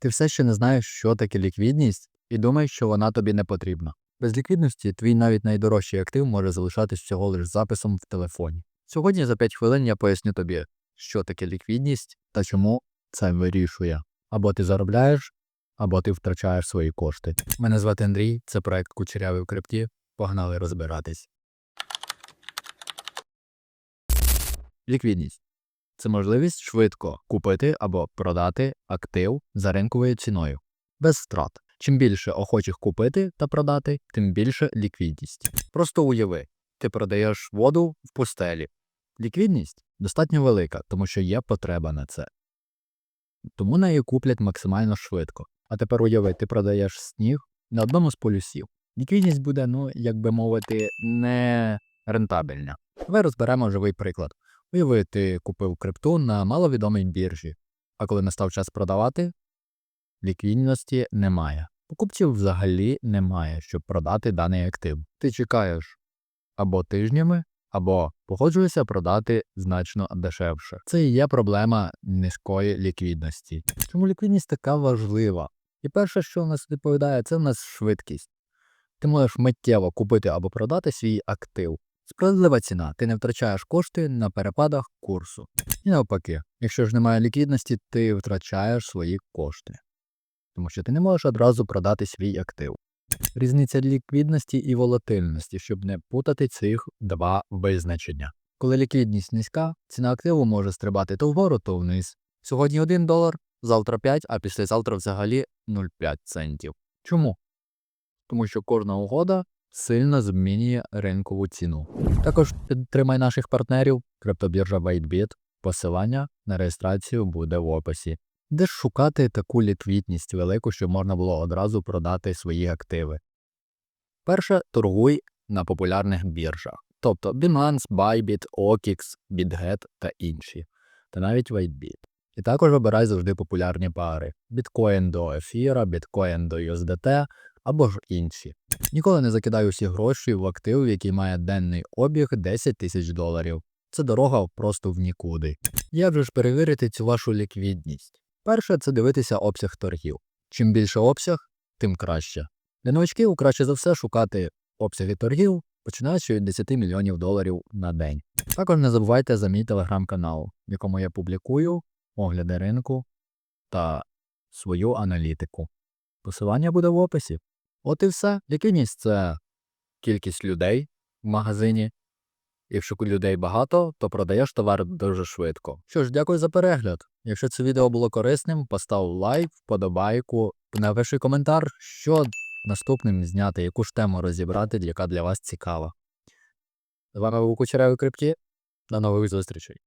Ти все ще не знаєш, що таке ліквідність, і думаєш, що вона тобі не потрібна. Без ліквідності твій навіть найдорожчий актив може залишатись всього лиш записом в телефоні. Сьогодні за 5 хвилин я поясню тобі, що таке ліквідність та чому це вирішує. Або ти заробляєш, або ти втрачаєш свої кошти. Мене звати Андрій, це проект Кучерявий в крипті. Погнали розбиратись. Ліквідність це можливість швидко купити або продати актив за ринковою ціною без втрат. Чим більше охочих купити та продати, тим більше ліквідність. Просто уяви, ти продаєш воду в пустелі. Ліквідність достатньо велика, тому що є потреба на це. Тому неї куплять максимально швидко. А тепер уяви, ти продаєш сніг на одному з полюсів. Ліквідність буде, ну, як би мовити, не рентабельна. Давай розберемо живий приклад. Уяви, ти купив крипту на маловідомій біржі, а коли настав час продавати, ліквідності немає. Покупців взагалі немає, щоб продати даний актив. Ти чекаєш або тижнями, або погоджуєшся продати значно дешевше. Це і є проблема низької ліквідності. Чому ліквідність така важлива? І перше, що в нас відповідає, це в нас швидкість. Ти можеш миттєво купити або продати свій актив. Справедлива ціна, ти не втрачаєш кошти на перепадах курсу. І навпаки, якщо ж немає ліквідності, ти втрачаєш свої кошти, тому що ти не можеш одразу продати свій актив. Різниця ліквідності і волатильності, щоб не путати цих два визначення. Коли ліквідність низька, ціна активу може стрибати то вгору, то вниз. Сьогодні 1 долар, завтра 5, а післязавтра взагалі 0,5 центів. Чому? Тому що кожна угода сильно змінює ринкову ціну. Також підтримай наших партнерів криптобіржа WhiteBit. Посилання на реєстрацію буде в описі. Де ж шукати таку ліквідність велику, щоб можна було одразу продати свої активи? Перше, торгуй на популярних біржах, тобто Binance, Bybit, OKX, BitGet та інші, та навіть WhiteBit. І також вибирай завжди популярні пари: біткоін до ефіра, біткоін до USDT або ж інші. Ніколи не закидай усі гроші в актив, який має денний обіг 10 тисяч доларів. Це дорога просто в нікуди. Як же ж перевірити цю вашу ліквідність? Перше це дивитися обсяг торгів. Чим більше обсяг, тим краще. Для новачків краще за все шукати обсяги торгів, починаючи від 10 мільйонів доларів на день. Також не забувайте за мій телеграм-канал, в якому я публікую огляди ринку та свою аналітику. Посилання буде в описі. От і все. Ліквідність це кількість людей в магазині. Якщо людей багато, то продаєш товар дуже швидко. Що ж, дякую за перегляд. Якщо це відео було корисним, постав лайк, вподобайку, напиши коментар, що наступним зняти, яку ж тему розібрати, яка для вас цікава. З вами був Кучерявий Крипті. До нових зустрічей.